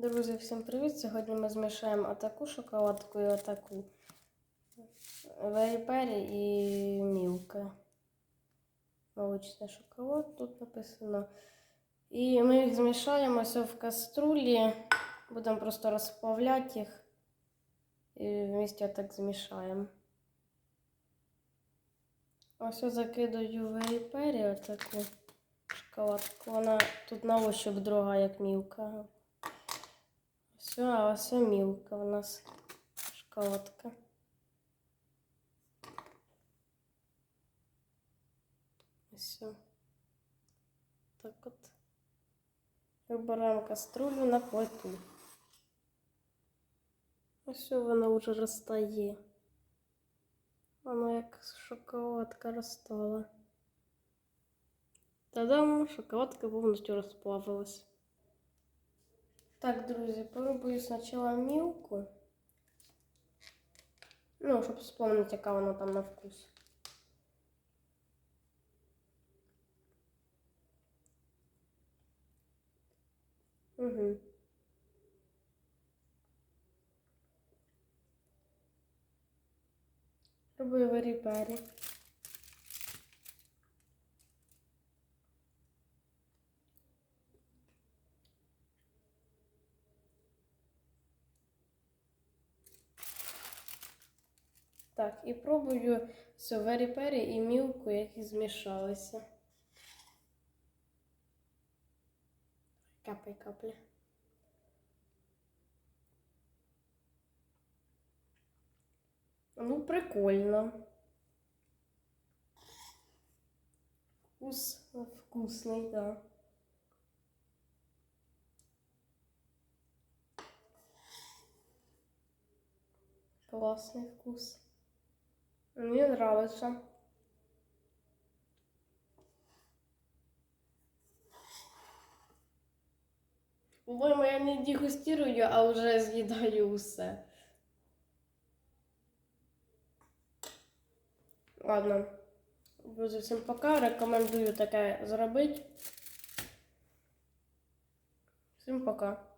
Друзі, всім привіт! Сьогодні ми змішаємо атаку шоколадку і атаку Вері і Мілка. Молочний шоколад тут написано. І ми їх змішаємо все в каструлі. Будемо просто розплавляти їх. І вместе так змішаємо. Ось я закидаю Вері Пері отаку шоколадку. Вона тут на ощуп друга, як мілка. Все, а все мілка у нас шоколадка. Все. Так от. Вибираємо каструлю на плиту. Ось вона вже розтає. Воно як шоколадка розтала. Та-дам! Шоколадка повністю розплавилась. Так, друзі, попробую спочатку мілку. Ну, щоб вспомнити, яка вона там на вкус. Угу. Пробую варі-парі. Так, і пробую все вері-пері і мілку, які змішалися. Капай капля. Ну, прикольно. Вкус вкусний, да. Классный вкус. Мне нравится. По-моєму, я не дегустирую, а вже з'їдаю усе. Ладно. Друзі, всім пока. Рекомендую таке зробити. Всім пока.